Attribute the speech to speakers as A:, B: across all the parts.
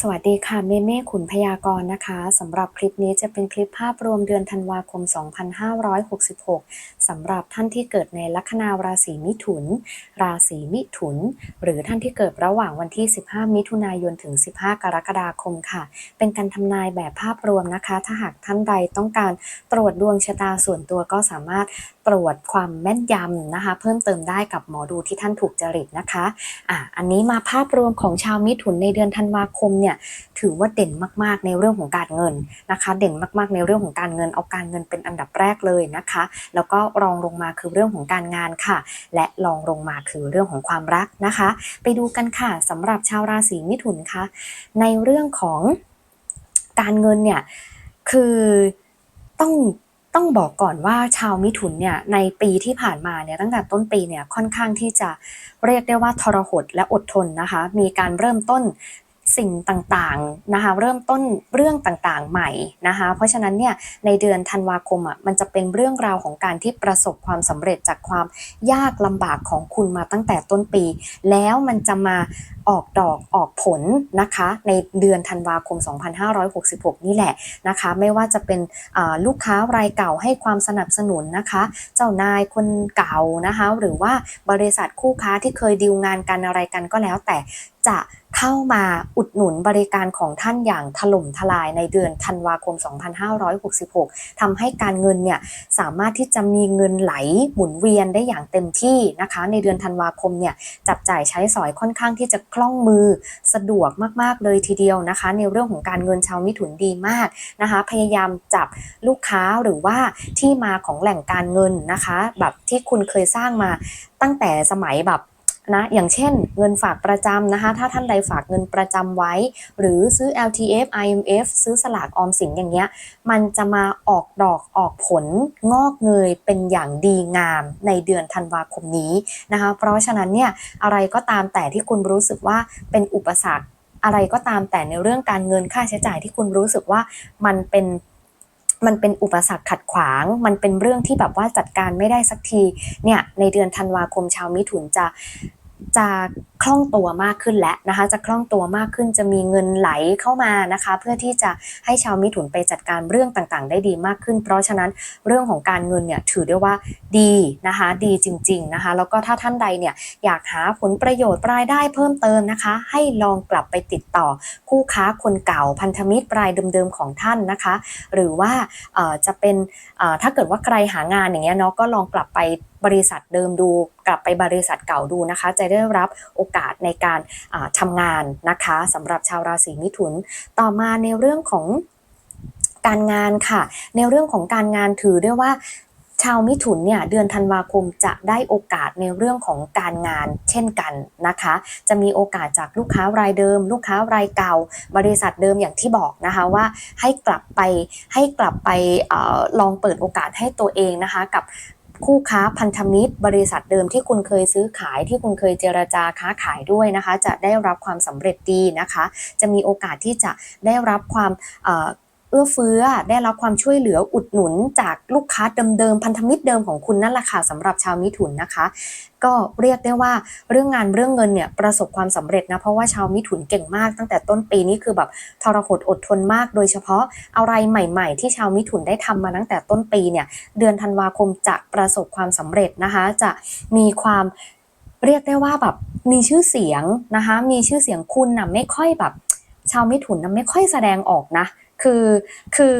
A: สวัสดีค่ะเมเม่ขุนพยากรณ์นะคะสำหรับคลิปนี้จะเป็นคลิปภาพรวมเดือนธันวาคม 2566 สำหรับท่านที่เกิดในลัคนาราศีมิถุน ราศีมิถุน หรือท่านที่เกิดระหว่างวันที่ 15 มิถุนายนถึง 15 กรกฎาคมค่ะ เป็นการทำนายแบบภาพรวมนะคะ ถ้าหากท่านใดต้องการตรวจดวงชะตาส่วนตัวก็สามารถตรวจความแม่นยำนะคะ เพิ่มเติมได้กับหมอดูที่ท่านถูกจริตนะคะอะอันนี้มาภาพรวมของชาวมิถุนในเดือนธันวาคมเนี่ยถือว่าเด่นมากๆในเรื่องของการเงินนะคะ เด่นมากๆในเรื่องของการเงินเอาการเงินเป็นอันดับแรกเลยนะคะ แล้วก็รองลงมาคือเรื่องของการงานค่ะ และรองลงมาคือเรื่องของความรักนะคะ ไปดูกันค่ะสำหรับชาวราศีมิถุนคะในเรื่องของการเงินเนี่ยคือต้องต้องบอกก่อนว่าชาวมิถุนเนี่ยในปีที่ผ่านมาเนี่ยตั้งแต่ต้นปีเนี่ยค่อนข้างที่จะเรียกได้ว่าทรหดและอดทนนะคะ มีการเริ่มต้น สิ่งต่างๆนะคะเริ่มต้นเรื่องต่างๆใหม่นะคะเพราะฉะนั้นเนี่ยในเดือนธันวาคมอะมันจะเป็นเรื่องราวของการที่ประสบความสำเร็จจากความยากลำบากของคุณมาตั้งแต่ต้นปี แล้วมันจะมา ออกดอกออกผลนะคะ ในเดือนธันวาคม 2566 นี่แหละนะคะ ไม่ว่าจะเป็นลูกค้ารายเก่าให้ความสนับสนุนนะคะ เจ้านายคนเก่านะคะ หรือว่าบริษัทคู่ค้าที่เคยดีลงานกันอะไรกันก็แล้วแต่จะเข้ามาอุดหนุนบริการของท่านอย่างถล่มทลายในเดือนธันวาคม 2566ทำให้การเงินเนี่ยสามารถที่จะมีเงินไหลหมุนเวียนได้อย่างเต็มที่นะคะ ในเดือนธันวาคมเนี่ยจับจ่ายใช้สอยค่อนข้างที่จะคล่องมือสะดวกมากๆเลยทีเดียวนะคะ ในเรื่องของการเงินชาวมิถุนดีมากนะคะ พยายามจับลูกค้าหรือว่าที่มาของแหล่งการเงินนะคะ แบบที่คุณเคยสร้างมาตั้งแต่สมัยแบบ นะอย่างเช่นเงินฝากประจำนะคะถ้าท่านใดฝากเงินประจำไว้ หรือซื้อ LTF IMF ซื้อสลากออมสินอย่างเงี้ยมันจะมาออกดอกออกผลงอกเงยเป็นอย่างดีงามในเดือนธันวาคมนี้นะคะเพราะฉะนั้นเนี่ยอะไรก็ตามแต่ที่คุณรู้สึกว่าเป็นอุปสรรคอะไรก็ตามแต่ในเรื่องการเงินค่าใช้จ่ายที่คุณรู้สึกว่ามันเป็น มันเป็นอุปสรรคขัดขวาง มันเป็นเรื่องที่แบบว่าจัดการไม่ได้สักทีเนี่ยในเดือนธันวาคมชาวมิถุนจะจะ คล่องตัวมากขึ้นแล้วนะคะ จะคล่องตัวมากขึ้นจะมีเงินไหลเข้ามานะคะ เพื่อที่จะให้ชาวมิถุนไปจัดการเรื่องต่างๆ ได้ดีมากขึ้น เพราะฉะนั้นเรื่องของการเงินเนี่ยถือได้ว่าดีนะคะ ดีจริง ๆนะคะ แล้วก็ถ้าท่านใดเนี่ยอยากหาผลประโยชน์รายได้เพิ่มเติมนะคะ ให้ลองกลับไปติดต่อคู่ค้าคนเก่าพันธมิตรรายเดิมๆของท่านนะคะ หรือว่าจะเป็นถ้าเกิดว่าใครหางานอย่างเงี้ยเนาะก็ลองกลับไป บริษัทเดิมดูกลับไปบริษัทเก่าดูนะคะ จะได้รับโอกาสในการอ่าทำงานนะคะสำหรับชาวราศีมิถุน ต่อมาในเรื่องของการงานค่ะ ในเรื่องของการงานถือได้ว่าชาวมิถุนเนี่ยเดือนธันวาคมจะได้โอกาสในเรื่องของการงานเช่นกันนะคะ จะมีโอกาสจากลูกค้ารายเดิม ลูกค้ารายเก่า บริษัทเดิมอย่างที่บอกนะคะว่าให้กลับไปให้กลับไปออลองเปิดโอกาสให้ตัวเองนะคะกับ คู่ค้าพันธมิตร บริษัทเดิมที่คุณเคยซื้อขายที่คุณเคยเจรจาค้าขายด้วยนะคะ จะได้รับความสำเร็จดีนะคะ จะมีโอกาสที่จะได้รับความเอ่อเอื้อเฟื้อได้รับความช่วยเหลืออุดหนุนจากลูกค้าเดิมๆพันธมิตรเดิมของคุณนั่นแหละค่ะสำหรับชาวมิถุนนะคะ ก็เรียกได้ว่าเรื่องงานเรื่องเงินเนี่ยประสบความสำเร็จนะเพราะว่าชาวมิถุนเก่งมากตั้งแต่ต้นปีนี้คือแบบทรหดอดทนมาก โดยเฉพาะอะไรใหม่ ๆ ที่ชาวมิถุนได้ทำมาตั้งแต่ต้นปีเนี่ยเดือนธันวาคมจะประสบความสำเร็จนะคะ จะมีความเรียกได้ว่าแบบมีชื่อเสียงนะคะ มีชื่อเสียงคุณนะไม่ค่อยแบบ ชาวมิถุนนะไม่ค่อยแสดงออกนะ คือคือ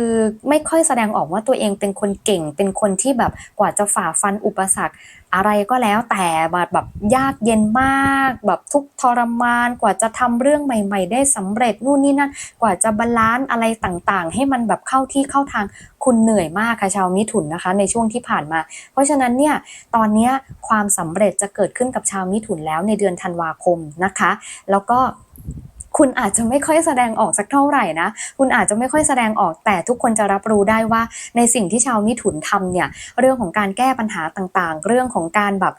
A: ไม่ค่อยแสดงออกว่าตัวเองเป็นคนเก่ง เป็นคนที่แบบกว่าจะฝ่าฟันอุปสรรค อะไรก็แล้วแต่แบบแบบยากเย็นมาก แบบทุกทรมานกว่าจะทำเรื่องใหม่ ๆ ได้สำเร็จนู่นนี่นั่นกว่าจะบาลานซ์อะไรต่างๆ ให้มันแบบเข้าที่เข้าทางคุณเหนื่อยมากค่ะชาวมิถุนนะคะ ในช่วงที่ผ่านมา เพราะฉะนั้นเนี่ยตอนนี้ความสำเร็จจะเกิดขึ้นกับชาวมิถุนแล้วในเดือนธันวาคมนะคะ แล้วก็ คุณอาจจะไม่ค่อยแสดงออกสักเท่าไหร่นะ คุณอาจจะไม่ค่อยแสดงออกแต่ทุกคนจะรับรู้ได้ว่าในสิ่งที่ชาวมิถุนทำเนี่ยเรื่องของการแก้ปัญหาต่างๆ เรื่องของการแบบ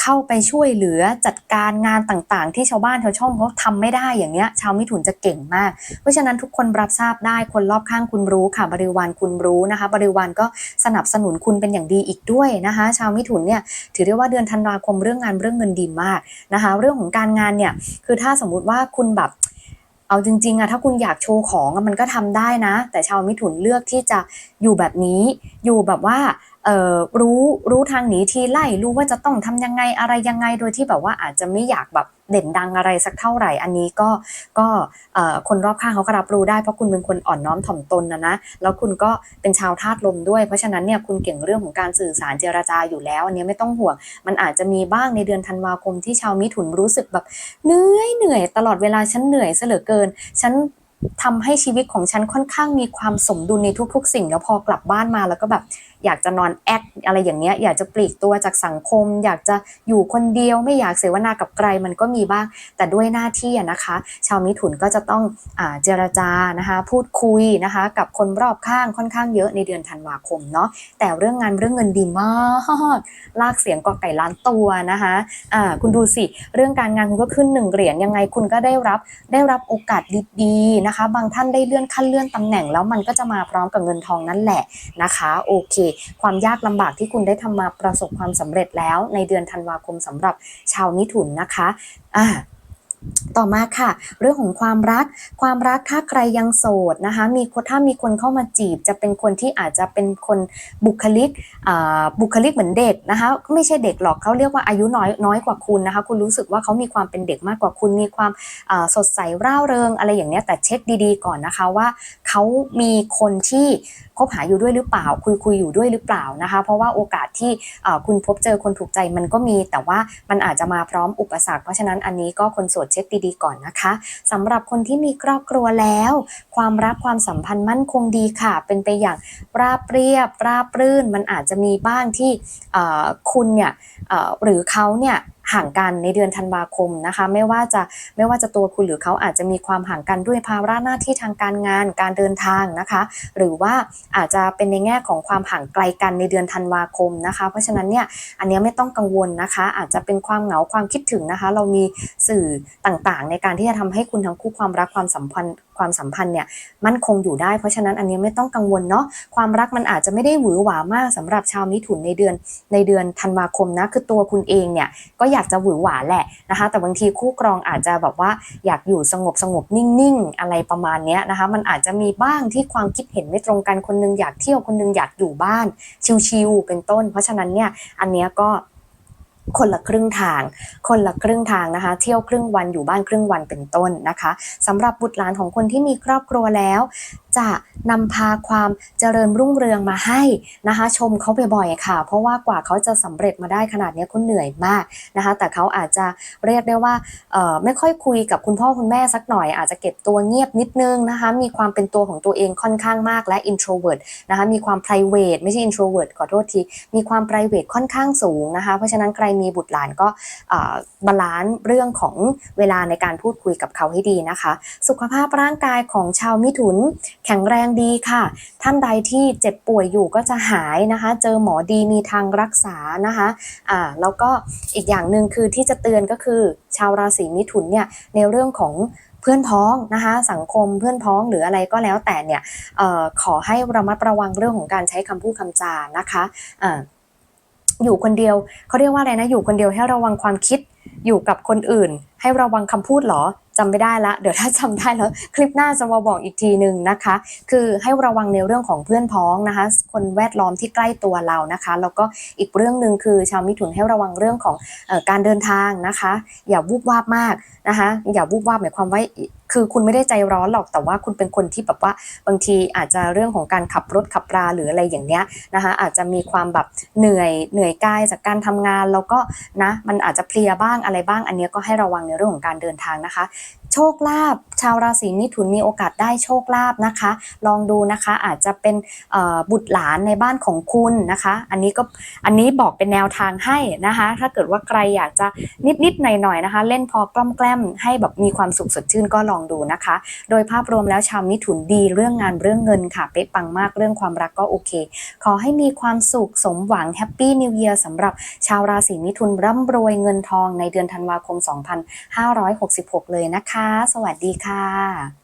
A: เข้าไปช่วยเหลือจัดการงานต่างๆ ที่ชาวบ้านชาวช่องเขาทำไม่ได้อย่างเงี้ยชาวมิถุนจะเก่งมาก เพราะฉะนั้นทุกคนรับทราบได้คนรอบข้างคุณรู้ค่ะบริวารคุณรู้นะคะ บริวารก็สนับสนุนคุณเป็นอย่างดีอีกด้วยนะคะ ชาวมิถุนเนี่ยถือได้ว่าเดือนธันวาคมเรื่องงานเรื่องเงินดีมากนะคะ เรื่องของการงานเนี่ยคือถ้าสมมุติว่าคุณแบบเอาจริงๆอะถ้าคุณอยากโชว์ของมันก็ทำได้นะ แต่ชาวมิถุนเลือกที่จะอยู่แบบนี้ อยู่แบบว่าเออรู้รู้ทางหนีทีไล่รู้ว่าจะต้องทำยังไงอะไรยังไงโดยที่แบบว่าอาจจะไม่อยากแบบเด่นดังอะไรสักเท่าไหร่ อันนี้ก็ก็เอ่อคนรอบข้างเขาก็รับรู้ได้เพราะคุณเป็นคนอ่อนน้อมถ่อมตนนะนะแล้วคุณก็เป็นชาวธาตุลมด้วย เพราะฉะนั้นเนี่ยคุณเก่งเรื่องของการสื่อสารเจรจาอยู่แล้ว อันนี้ไม่ต้องห่วง มันอาจจะมีบ้างในเดือนธันวาคมที่ชาวมิถุนรู้สึกแบบเหนื่อยเหนื่อยตลอดเวลาฉันเหนื่อยซะเหลือเกินฉัน ทำให้ชีวิตของฉันค่อนข้างมีความสมดุลในทุกๆ สิ่ง แล้วพอกลับบ้านมาแล้วก็แบบ อยากจะนอนแอคอะไรอย่างเงี้ยอยากจะปลีกตัวจากสังคม อยากจะอยู่คนเดียวไม่อยากเสวนากับใครมันก็มีบ้าง แต่ด้วยหน้าที่อะนะคะ ชาวมิถุนก็จะต้องอเจรจานะคะพูดคุยนะคะกับคนรอบข้างค่อนข้างเยอะในเดือนธันวาคมเนาะแต่เรื่องงานเรื่องเงินดีมากลากเสียงกอไก่ล้านตัวนะคะอ่าคุณดูสิเรื่องการงานคุณก็ขึ้นหนึ่งเหรียญยังไงคุณก็ได้รับได้รับโอกาสดีๆนะคะ บางท่านได้เลื่อนขั้นเลื่อนตำแหน่งแล้วมันก็จะมาพร้อมกับเงินทองนั่นแหละนะคะโอเคความยากลำบากที่คุณได้ทำมาประสบความสำเร็จแล้วในเดือนธันวาคมสำหรับชาวมิถุนนะคะอ่า ต่อมาค่ะ เรื่องของความรัก ความรักถ้าใครยังโสดนะคะ มีคถ้ามีคนเข้ามาจีบ จะเป็นคนที่อาจจะเป็นคนบุคลิกบุคลิกเหมือนเด็กนะคะไม่ใช่เด็กหรอกเขาเรียกว่าอายุน้อยน้อยกว่าคุณนะคะ คุณรู้สึกว่าเขามีความเป็นเด็กมากกว่าคุณ มีความสดใสร่าเริง อะไรอย่างเนี้ยแต่เช็คดีๆ ก่อนนะคะว่าเขามีคนที่คบหาอยู่ด้วยหรือเปล่า คุยคุยอยู่ด้วยหรือเปล่านะคะ เพราะว่าโอกาสที่คุณพบเจอคนถูกใจมันก็มี แต่ว่ามันอาจจะมาพร้อมอุปสรรคเพราะฉะนั้นอันนี้ก็คนโสดเช็คดีๆก่อนนะคะสำหรับคนที่มีครอบครัวแล้ว ความรักความสัมพันธ์มั่นคงดีค่ะ เป็นไปอย่างราบเรียบ ราบรื่น มันอาจจะมีบ้างที่คุณเนี่ยหรือเขาเนี่ยห่างกันในเดือนธันวาคมนะคะ ไม่ว่าจะไม่ว่าจะตัวคุณหรือเขาอาจจะมีความห่างกันด้วยภาระหน้าที่ทางการงานการเดินทางนะคะ หรือว่าอาจจะเป็นในแง่ของความห่างไกลกันในเดือนธันวาคมนะคะ เพราะฉะนั้นเนี่ยอันนี้ไม่ต้องกังวลนะคะ อาจจะเป็นความเหงาความคิดถึงนะคะ เรามีสื่อต่างๆ ในการที่จะทำให้คุณทั้งคู่ความรักความสัมพันธ์ความสัมพันธ์เนี่ยมั่นคงอยู่ได้ เพราะฉะนั้นอันนี้ไม่ต้องกังวลเนาะความรักมันอาจจะไม่ได้หวือหวามากสำหรับชาวมิถุนในเดือนในเดือนธันวาคมนะคือตัวคุณเองเนี่ยก็อยากจะหวือหวาแหละนะคะ แต่บางทีคู่ครองอาจจะแบบว่าอยากอยู่สงบสงบนิ่งๆ อะไรประมาณนี้นะคะ มันอาจจะมีบ้างที่ความคิดเห็นไม่ตรงกันคนนึงอยากเที่ยวคนนึงอยากอยู่บ้านชิลๆเป็นต้น เพราะฉะนั้นเนี่ยอันเนี้ยก็คนละครึ่งทาง คนละครึ่งทางนะคะ เที่ยวครึ่งวันอยู่บ้านครึ่งวันเป็นต้นนะคะสำหรับบุตรหลานของคนที่มีครอบครัวแล้ว จะนำพาความเจริญรุ่งเรืองมาให้นะคะ ชมเขาบ่อยๆค่ะ เพราะว่ากว่าเขาจะสำเร็จมาได้ขนาดนี้เขาเหนื่อยมากนะคะ แต่เขาอาจจะเรียกได้ว่าไม่ค่อยคุยกับคุณพ่อคุณแม่สักหน่อย อาจจะเก็บตัวเงียบนิดนึงนะคะ มีความเป็นตัวของตัวเองค่อนข้างมากและ introvert นะคะมีความ private ไม่ใช่ introvert ขอโทษที มีความ private ค่อนข้างสูงนะคะ เพราะฉะนั้นใครมีบุตรหลานก็บาลานซ์เรื่องของเวลาในการพูดคุยกับเขาให้ดีนะคะ สุขภาพร่างกายของชาวมิถุนแข็งแรงดีค่ะ ท่านใดที่เจ็บป่วยอยู่ก็จะหายนะคะ เจอหมอดีมีทางรักษานะคะอ่าแล้วก็อีกอย่างหนึ่งคือที่จะเตือนก็คือ ชาวราศีมิถุนเนี่ยในเรื่องของเพื่อนพ้องนะคะ สังคมเพื่อนพ้องหรืออะไรก็แล้วแต่เนี่ยออขอให้ระมัดระวังเรื่องของการใช้คำพูดคำจานะคะอ่าอยู่คนเดียวเขาเรียกว่าอะไรนะอยู่คนเดียวให้ระวังความคิดอยู่กับคนอื่น ให้ระวังคำพูดเหรอ จำไม่ได้ละ เดี๋ยวถ้าจำได้แล้วคลิปหน้าจะมาบอกอีกทีหนึ่งนะคะ คือให้ระวังในเรื่องของเพื่อนพ้องนะคะ คนแวดล้อมที่ใกล้ตัวเรานะคะ แล้วก็อีกเรื่องหนึ่งคือชาวมิถุนให้ระวังเรื่องของออการเดินทางนะคะ อย่าวูบวาบมากนะคะ อย่าวูบวาบหมายความว่าคือคุณไม่ได้ใจร้อนหรอกแต่ว่าคุณเป็นคนที่แบบว่าบางทีอาจจะเรื่องของการขับรถขับราหรืออะไรอย่างเนี้ยนะคะอาจจะมีความแบบเหนื่อยเหนื่อยกายจากการทำงานแล้วก็นะมันอาจจะเพลียบ้างอะไรบ้างอันเนี้ยก็ให้ระวังในเรื่องของการเดินทางนะคะ โชคลาภชาวราศีมิถุนมีโอกาสได้โชคลาภนะคะ ลองดูนะคะอาจจะเป็นบุตรหลานในบ้านของคุณนะคะ อันนี้ก็อันนี้บอกเป็นแนวทางให้นะคะ ถ้าเกิดว่าใครอยากจะนิดๆหน่อยๆนะคะ เล่นพอกล้อมแกล้มให้แบบมีความสุขสดชื่นก็ลองดูนะคะ โดยภาพรวมแล้วชาวมิถุนดีเรื่องงานเรื่องเงินค่ะเป๊ะปังมากเรื่องความรักก็โอเค ขอให้มีความสุขสมหวังแฮปปี้นิวเยียร์สำหรับชาวราศีมิถุนร่ำรวยเงินทองในเดือนธันวาคม 2566 เลยนะคะสวัสดีค่ะ